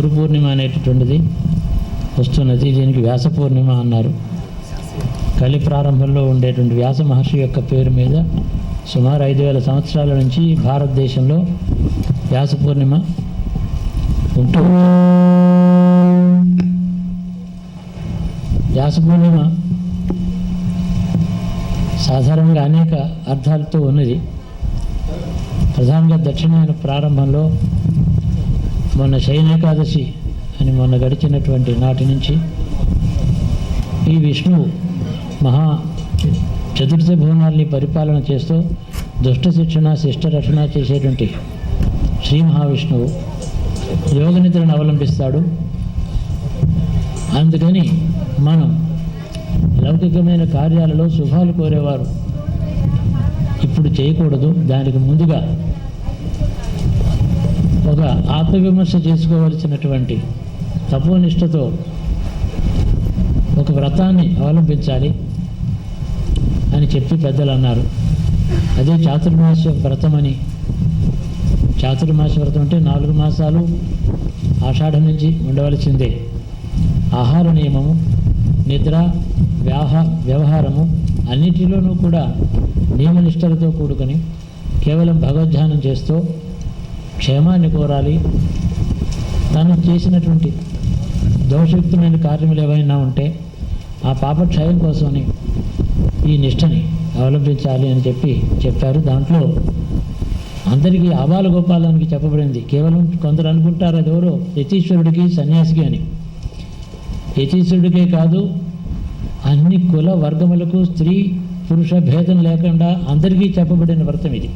గురు పూర్ణిమ అనేటటువంటిది వస్తున్నది. దీనికి వ్యాస పూర్ణిమ అన్నారు. కలి ప్రారంభంలో ఉండేటువంటి వ్యాస మహర్షి యొక్క పేరు మీద సుమారు ఐదు వేల సంవత్సరాల నుంచి భారతదేశంలో వ్యాస పూర్ణిమ ఉంటూ వ్యాస పూర్ణిమ సాధారణంగా అనేక అర్థాలతో ఉన్నది. ప్రధానంగా దక్షిణాయన ప్రారంభంలో మొన్న శయనేకాదశి అని మొన్న గడిచినటువంటి నాటి నుంచి ఈ విష్ణువు మహా చతుర్థ భువనాల్ని పరిపాలన చేస్తూ దుష్ట శిక్షణ శిష్ట రక్షణ చేసేటువంటి శ్రీ మహావిష్ణువు యోగ నిద్రను అవలంబిస్తాడు. అందుకని మనం లౌకికమైన కార్యాలలో శుభాలు కోరేవారు. ఇప్పుడు చేయకూడదు. దానికి ముందుగా ఒక ఆత్మవిమర్శ చేసుకోవలసినటువంటి తపోనిష్టతో ఒక వ్రతాన్ని అవలంబించాలి అని చెప్పి పెద్దలు అన్నారు. అదే చాతుర్మాస వ్రతం అని. చాతుర్మాస వ్రతం అంటే నాలుగు మాసాలు ఆషాఢం నుంచి ఉండవలసిందే. ఆహార నియమము నిద్ర వ్యాహ వ్యవహారము అన్నిటిలోనూ కూడా నియమనిష్టలతో కూడుకొని కేవలం భగవద్ధ్యానం చేస్తూ క్షేమాన్ని కోరాలి. తను చేసినటువంటి దోషయుక్తమైన కార్యములు ఏవైనా ఉంటే ఆ పాప క్షయం కోసమని ఈ నిష్టని అవలంబించాలి అని చెప్పి చెప్పారు. దాంట్లో అందరికీ ఆబాల గోపాలానికి చెప్పబడింది. కేవలం కొందరు అనుకుంటారు అది ఎవరో? యతీశ్వరుడికి సన్యాసికి అని. యతీశ్వరుడికే కాదు అన్ని కుల వర్గములకు స్త్రీ పురుష భేదం లేకుండా అందరికీ చెప్పబడిన వ్రతం ఇది.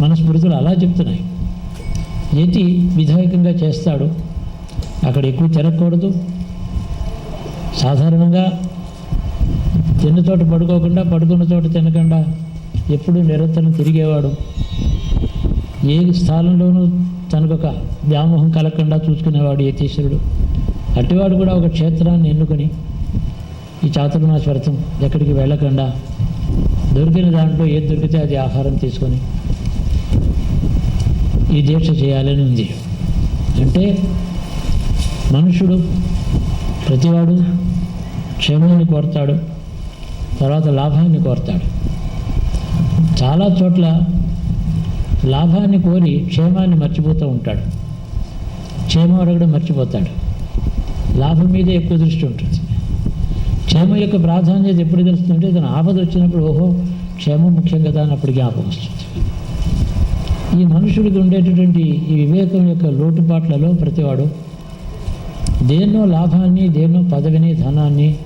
మన స్మృతులు అలా చెప్తున్నాయి. ఏంటి విధాయకంగా చేస్తాడు? అక్కడ ఎక్కువ తినకూడదు. సాధారణంగా తిన్న చోట పడుకోకుండా పడుకున్న చోట తినకుండా ఎప్పుడూ నిరంతరం తిరిగేవాడు. ఏ స్థానంలోనూ తనకొక వ్యామోహం కలగకుండా చూసుకునేవాడు యతీశ్వరుడు. అట్టివాడు కూడా ఒక క్షేత్రాన్ని ఎన్నుకొని ఈ చాతుర్మాస వ్రతం ఎక్కడికి వెళ్ళకుండా దొరికిన దాంట్లో ఏది దొరికితే అది ఆహారం తీసుకొని ఈ దీక్ష చేయాలని ఉంది. అంటే మనుషుడు ప్రతివాడు క్షేమాన్ని కోరుతాడు తర్వాత లాభాన్ని కోరతాడు. చాలా చోట్ల లాభాన్ని కోరి క్షేమాన్ని మర్చిపోతూ ఉంటాడు. క్షేమం అడగడం మర్చిపోతాడు. లాభం మీదే ఎక్కువ దృష్టి ఉంటుంది. క్షేమం యొక్క ప్రాధాన్యత ఎప్పుడు తెలుస్తుందంటే తన ఆపద వచ్చినప్పుడు ఓహో క్షేమం ముఖ్యం కదా అని అప్పుడు జ్ఞాపకం వస్తుంది. ఈ మనుషుడికి ఉండేటటువంటి ఈ వివేకం యొక్క లోటుపాట్లలో ప్రతివాడు దేన్నో లాభాన్ని దేన్నో పదవిని ధనాన్ని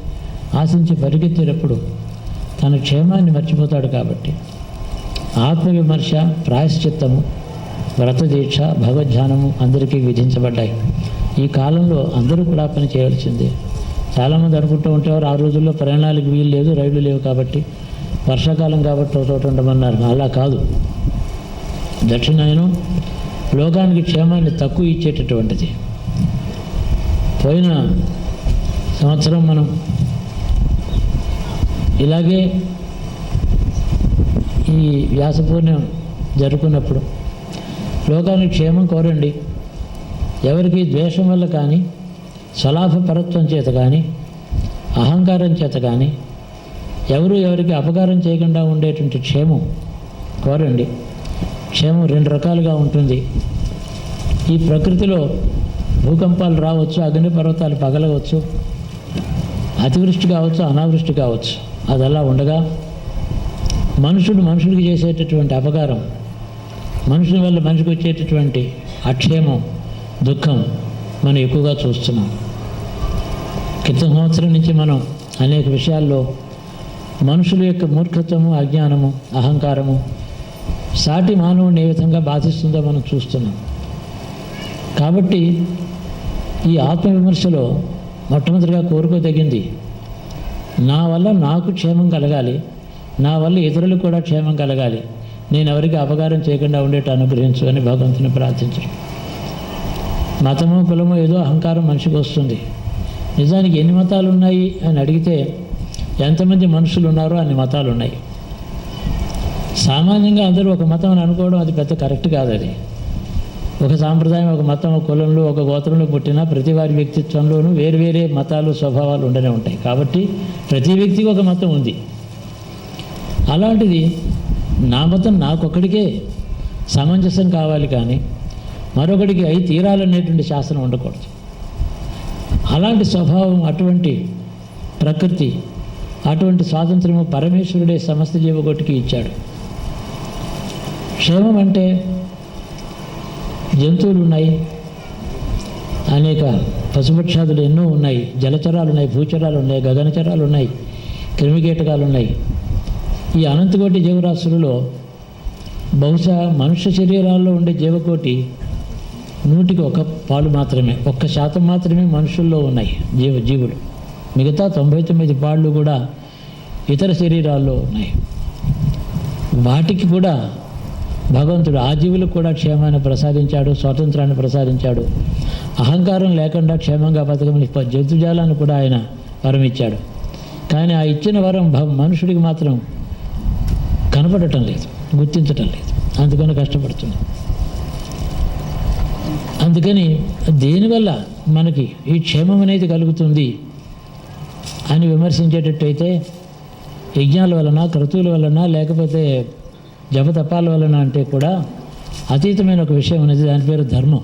ఆశించి పరిగెత్తేటప్పుడు తన క్షేమాన్ని మర్చిపోతాడు కాబట్టి. ఆత్మవిమర్శ ప్రాయశ్చిత్తము వ్రతదీక్ష భగవద్ధ్యానము అందరికీ విధించబడ్డాయి. ఈ కాలంలో అందరూ కూడా పని చేయవలసిందే చాలామంది అనుకుంటూ ఉంటారు ఆ రోజుల్లో ప్రయాణాలకు వీలు లేదు రైళ్ళు లేవు కాబట్టి వర్షాకాలం కాబట్టి చోట ఉండమన్నారు. అలా కాదు. దక్షిణాయనం లోకానికి క్షేమాన్ని తక్కువ ఇచ్చేటటువంటిది. పోయిన సంవత్సరం మనం ఇలాగే ఈ వ్యాసపూర్ణం జరుపుకున్నప్పుడు లోకానికి క్షేమం కోరండి. ఎవరికి ద్వేషం వల్ల కానీ స్వలాభపరత్వం చేత కానీ అహంకారం చేత కానీ ఎవరు ఎవరికి అపకారం చేయకుండా ఉండేటువంటి క్షేమం కోరండి. క్షేమం రెండు రకాలుగా ఉంటుంది. ఈ ప్రకృతిలో భూకంపాలు రావచ్చు అగ్నిపర్వతాలు పగలవచ్చు అతివృష్టి కావచ్చు అనావృష్టి కావచ్చు. అది అలా ఉండగా మనుషుడు మనుషుడికి చేసేటటువంటి అపకారం మనుషుని వల్ల మనిషికి వచ్చేటటువంటి అక్షేమం దుఃఖం మనం ఎక్కువగా చూస్తున్నాం. క్రితం సంవత్సరం నుంచి మనం అనేక విషయాల్లో మనుషుల యొక్క మూర్ఖత్వము అజ్ఞానము అహంకారము సాటి మానవుని ఏ విధంగా బాధిస్తుందో మనం చూస్తున్నాం. కాబట్టి ఈ ఆత్మవిమర్శలో మొట్టమొదటిగా కోరుకోదగింది నా వల్ల నాకు క్షేమం కలగాలి నా వల్ల ఇతరులకు కూడా క్షేమం కలగాలి నేను ఎవరికి అపకారం చేయకుండా ఉండేట్టు అనుగ్రహించు అని భగవంతుని ప్రార్థించడం. మతము కులము ఏదో అహంకారం మనిషికి వస్తుంది. నిజానికి ఎన్ని మతాలు ఉన్నాయి అని అడిగితే ఎంతమంది మనుషులు ఉన్నారో అన్ని మతాలు ఉన్నాయి సామాన్యంగా అందరూ ఒక మతం అని అనుకోవడం అది పెద్ద కరెక్ట్ కాదు అది. ఒక సాంప్రదాయం ఒక మతం ఒక కులంలో ఒక గోత్రంలో పుట్టిన ప్రతి వారి వ్యక్తిత్వంలోనూ వేరువేరే మతాలు స్వభావాలు ఉండనే ఉంటాయి. కాబట్టి ప్రతి వ్యక్తికి ఒక మతం ఉంది. అలాంటిది నా మతం నాకొక్కడికే సమంజసం కావాలి కానీ మరొకడికి అయి తీరాలనేటువంటి శాసనం ఉండకూడదు. అలాంటి స్వభావం అటువంటి ప్రకృతి అటువంటి స్వాతంత్రము పరమేశ్వరుడే సమస్త జీవగొట్టుకి ఇచ్చాడు. క్షేమం అంటే జంతువులు ఉన్నాయి అనేక పశుపక్షాదులు ఎన్నో ఉన్నాయి జలచరాలు ఉన్నాయి భూచరాలు ఉన్నాయి గగనచరాలు ఉన్నాయి క్రిమికీటకాలు ఉన్నాయి. ఈ అనంతకోటి జీవరాశులలో బహుశా మనుష్య శరీరాల్లో ఉండే జీవకోటి నూటికి ఒక పాలు మాత్రమే ఒక్క శాతం మాత్రమే మనుషుల్లో ఉన్నాయి జీవ జీవులు. మిగతా తొంభై తొమ్మిది పాళ్ళు కూడా ఇతర శరీరాల్లో ఉన్నాయి. వాటికి కూడా భగవంతుడు ఆ జీవులకు కూడా క్షేమాన్ని ప్రసాదించాడు స్వాతంత్రాన్ని ప్రసాదించాడు. అహంకారం లేకుండా క్షేమంగా బతకమని జంతుజాలాన్ని కూడా ఆయన వరం ఇచ్చాడు కానీ ఆ ఇచ్చిన వరం మనుషుడికి మాత్రం కనపడటం లేదు గుర్తించటం లేదు. అందుకని కష్టపడుతుంది. అందుకని దేనివల్ల మనకి ఈ క్షేమం అనేది కలుగుతుంది అని విమర్శించేటట్టయితే యజ్ఞాల వలన క్రతువుల వలన లేకపోతే జపతపాల వలన అంటే కూడా అతీతమైన ఒక విషయం అనేది దాని పేరు ధర్మం.